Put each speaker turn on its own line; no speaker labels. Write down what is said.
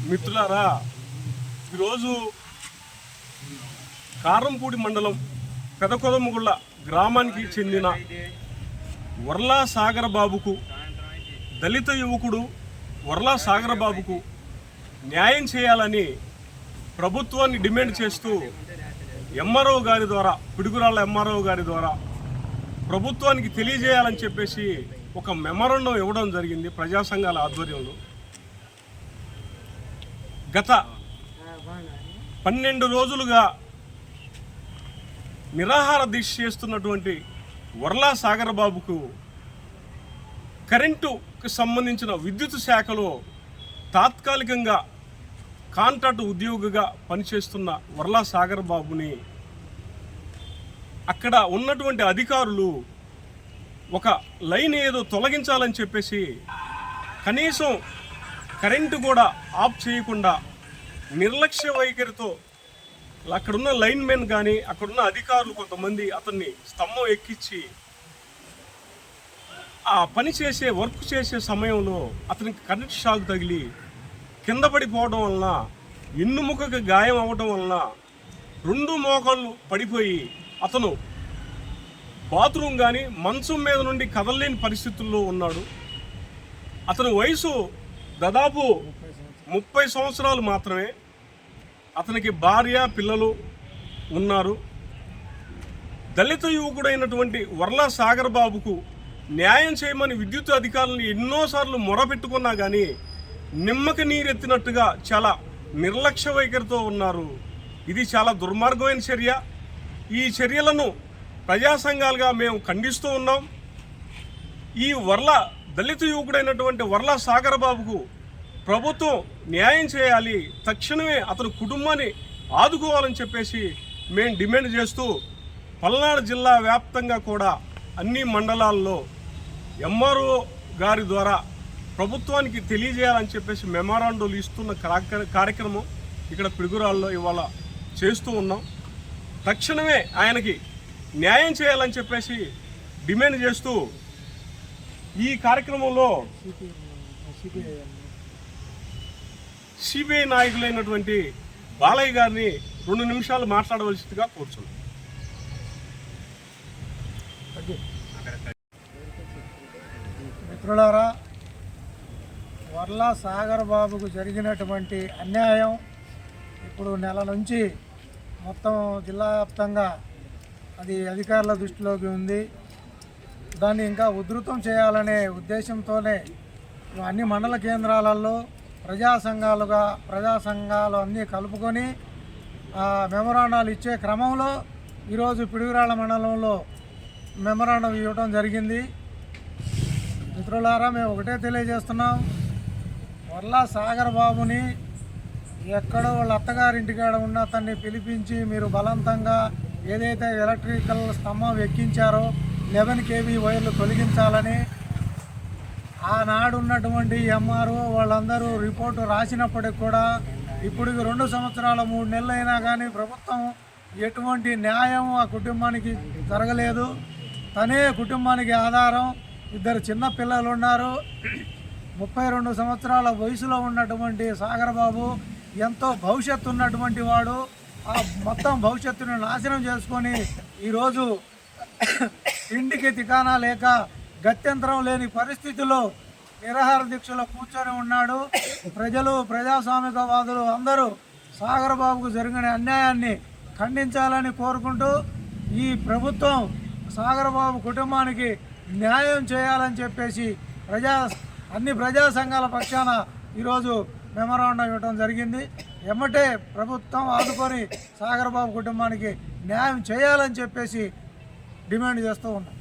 మిత్రులారా ఈరోజు కారంపూడి మండలం పెదకొదముగుళ్ళ గ్రామానికి చెందిన వర్లా సాగర బాబుకు దళిత యువకుడు వర్లా సాగర బాబుకు న్యాయం చేయాలని ప్రభుత్వాన్ని డిమాండ్ చేస్తూ ఎంఆర్ఓ గారి ద్వారా పిడుగురాళ్ళ ఎంఆర్ఓ గారి ద్వారా ప్రభుత్వానికి తెలియజేయాలని చెప్పేసి ఒక మెమరండం ఇవ్వడం జరిగింది ప్రజా సంఘాల ఆధ్వర్యంలో. గత పన్నెండు రోజులుగా నిరాహార దీక్ష చేస్తున్నటువంటి వర్లా సాగర్ బాబుకు కరెంటుకు సంబంధించిన విద్యుత్ శాఖలో తాత్కాలికంగా కాంట్రాక్ట్ ఉద్యోగిగా పనిచేస్తున్న వర్లా సాగర్ బాబుని అక్కడ ఉన్నటువంటి అధికారులు ఒక లైన్ ఏదో తొలగించాలని చెప్పేసి కనీసం కరెంటు కూడా ఆఫ్ చేయకుండా నిర్లక్ష్య వైఖరితో అక్కడున్న లైన్ మెన్ కానీ అక్కడున్న అధికారులు కొంతమంది అతన్ని స్తంభం ఎక్కించి ఆ పని చేసే వర్క్ చేసే సమయంలో అతనికి కరెంట్ షాక్ తగిలి కింద పడిపోవడం వలన ఎన్నుముకకి గాయం అవ్వడం వలన రెండు మోకాళ్ళు పడిపోయి అతను బాత్రూమ్ కానీ మంచం మీద నుండి కదలలేని పరిస్థితుల్లో ఉన్నాడు. అతని వయసు దాదాపు ముప్పై సంవత్సరాలు మాత్రమే అతనికి భార్య పిల్లలు ఉన్నారు. దళిత యువకుడైనటువంటి వర్లా సాగర్ బాబుకు న్యాయం చేయమని విద్యుత్ అధికారులను ఎన్నోసార్లు మొరపెట్టుకున్నా కానీ నిమ్మక నీరెత్తినట్టుగా చాలా నిర్లక్ష్య వైఖరితో ఉన్నారు. ఇది చాలా దుర్మార్గమైన చర్య. ఈ చర్యలను ప్రజా సంఘాలుగా మేము ఖండిస్తూ ఉన్నాం. ఈ వర్ల దళిత యువకుడైనటువంటి వర్ల సాగర్ బాబుకు ప్రభుత్వం న్యాయం చేయాలి. తక్షణమే అతని కుటుంబాన్ని ఆదుకోవాలని చెప్పేసి మేము డిమాండ్ చేస్తూ పల్నాడు జిల్లా వ్యాప్తంగా కూడా అన్ని మండలాల్లో ఎంఆర్ఓ గారి ద్వారా ప్రభుత్వానికి తెలియజేయాలని చెప్పేసి మెమోరాండోలు ఇస్తున్న కార్యక్రమం ఇక్కడ పిడుగురాల్లో ఇవాళ చేస్తూ ఉన్నాం. తక్షణమే ఆయనకి న్యాయం చేయాలని చెప్పేసి డిమాండ్ చేస్తూ ఈ కార్యక్రమంలో సిబిఐ నాయకులైనటువంటి బాలయ్య గారిని రెండు నిమిషాలు మాట్లాడవలసిందిగా కోరుచున్నాను.
మిత్రులారా వర్లా సాగర్ బాబుకు జరిగినటువంటి అన్యాయం ఇప్పుడు నెల నుంచి మొత్తం జిల్లా వ్యాప్తంగా అది అధికారుల దృష్టిలోకి ఉంది. దాన్ని ఇంకా ఉధృతం చేయాలనే ఉద్దేశంతోనే అన్ని మండల కేంద్రాలలో ప్రజా సంఘాలుగా ప్రజా సంఘాలు అన్నీ కలుపుకొని మెమరాండాలు ఇచ్చే క్రమంలో ఈరోజు పిడుగురాళ్ళ మండలంలో మెమరాండం ఇవ్వడం జరిగింది. మిత్రులారా మేము ఒకటే తెలియజేస్తున్నాం. వర్లా సాగర్ బాబుని ఎక్కడో వాళ్ళ అత్తగారింటికాడ ఉన్న అతన్ని పిలిపించి మీరు బలవంతంగా ఏదైతే ఎలక్ట్రికల్ స్తంభం ఎక్కించారో లెవెన్ కేవీ వైర్లు తొలగించాలని ఆనాడు ఉన్నటువంటి ఎంఆర్ఓ వాళ్ళందరూ రిపోర్టు రాసినప్పటికి కూడా ఇప్పుడు రెండు సంవత్సరాల మూడు నెలలు అయినా కానీ ప్రభుత్వం ఎటువంటి న్యాయం ఆ కుటుంబానికి జరగలేదు. తనే కుటుంబానికి ఆధారం. ఇద్దరు చిన్న పిల్లలు ఉన్నారు. ముప్పై రెండు సంవత్సరాల వయసులో ఉన్నటువంటి సాగర్ బాబు ఎంతో భవిష్యత్తు ఉన్నటువంటి వాడు. ఆ మొత్తం భవిష్యత్తును నాశనం చేసుకొని ఈరోజు ఇంటికి తికానా లేక గత్యంతరం లేని పరిస్థితుల్లో నిరాహార దీక్షలో కూర్చొని ఉన్నాడు. ప్రజలు ప్రజాస్వామికవాదులు అందరూ సాగర్ బాబుకు జరిగిన అన్యాయాన్ని ఖండించాలని కోరుకుంటూ ఈ ప్రభుత్వం సాగర్ బాబు కుటుంబానికి న్యాయం చేయాలని చెప్పేసి ప్రజా అన్ని ప్రజా సంఘాల పక్షాన ఈరోజు మెమరాండం ఇవ్వడం జరిగింది. ఎమ్మటే ప్రభుత్వం ఆదుకొని సాగర్ బాబు కుటుంబానికి న్యాయం చేయాలని చెప్పేసి డిమాండ్ చేస్తూ ఉన్నాం.